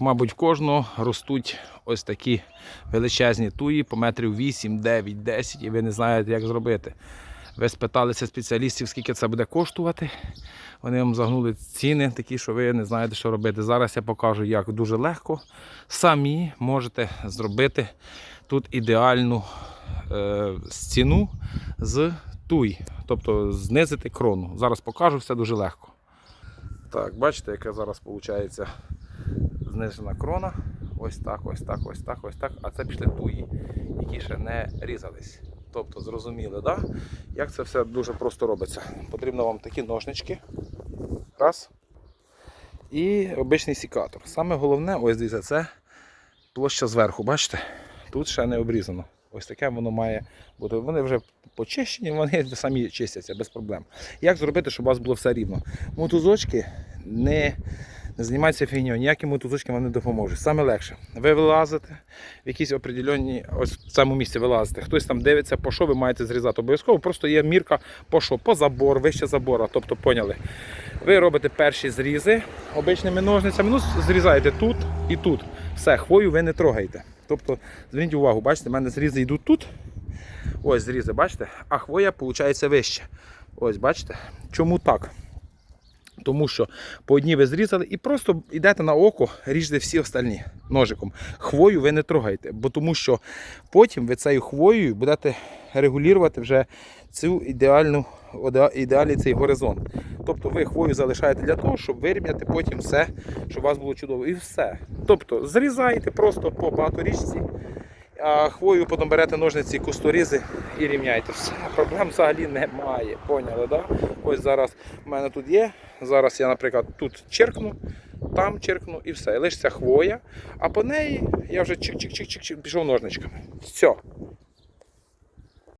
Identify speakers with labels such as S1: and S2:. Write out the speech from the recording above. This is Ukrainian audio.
S1: Мабуть, в кожного ростуть ось такі величезні туї по метрів 8, 9, 10, і ви не знаєте, як зробити. Ви спиталися спеціалістів, скільки це буде коштувати. Вони вам загнули ціни такі, що ви не знаєте, що робити. Зараз я покажу, як дуже легко самі можете зробити тут ідеальну е, стіну з туй, тобто знизити крону. Зараз покажу все дуже легко. Так, бачите, яка зараз виходить знижена крона. Ось так, ось так, ось так, ось так. А це пішли туї, які ще не різались. Тобто, зрозуміли, да? як це все дуже просто робиться. Потрібно вам такі ножнички. Раз. І обичний сікатор. Саме головне, ось дивіться, це площа зверху, бачите? Тут ще не обрізано. Ось таке воно має бути. Вони вже почищені, вони самі чистяться без проблем. Як зробити, щоб у вас було все рівно? Мотузочки не, не займаються фігньою, ніякі мотузочки вам не допоможуть. Саме легше. Ви вилазите в якісь определенні, ось в цьому місці вилазите. Хтось там дивиться, по що ви маєте зрізати. Обов'язково просто є мірка по що? По забор, вище забора. Тобто поняли. Ви робите перші зрізи обичними ножницями. Ну, зрізаєте тут і тут. Все, хвою ви не трогаєте. Тобто, зверніть увагу, бачите, в мене зрізи йдуть тут. Ось зрізи, бачите? А хвоя виходить вище. Ось, бачите? Чому так? Тому що по одній ви зрізали і просто йдете на око, ріжте всі остальні ножиком. Хвою ви не трогаєте, бо тому що потім ви цією хвоєю будете регулювати вже цю ідеальну, ідеальний цей горизонт. Тобто ви хвою залишаєте для того, щоб вирівняти потім все, щоб у вас було чудово. І все. Тобто зрізаєте просто по багаторічці, хвою потім берете ножниці, кусторізи і рівняєте. Все, проблем взагалі немає. Поняли, да? Ось зараз в мене тут є. Зараз я, наприклад, тут черкну, там черкну і все. Лишиться хвоя, а по неї я вже чик-чик-чик-чик пішов ножничками. Все.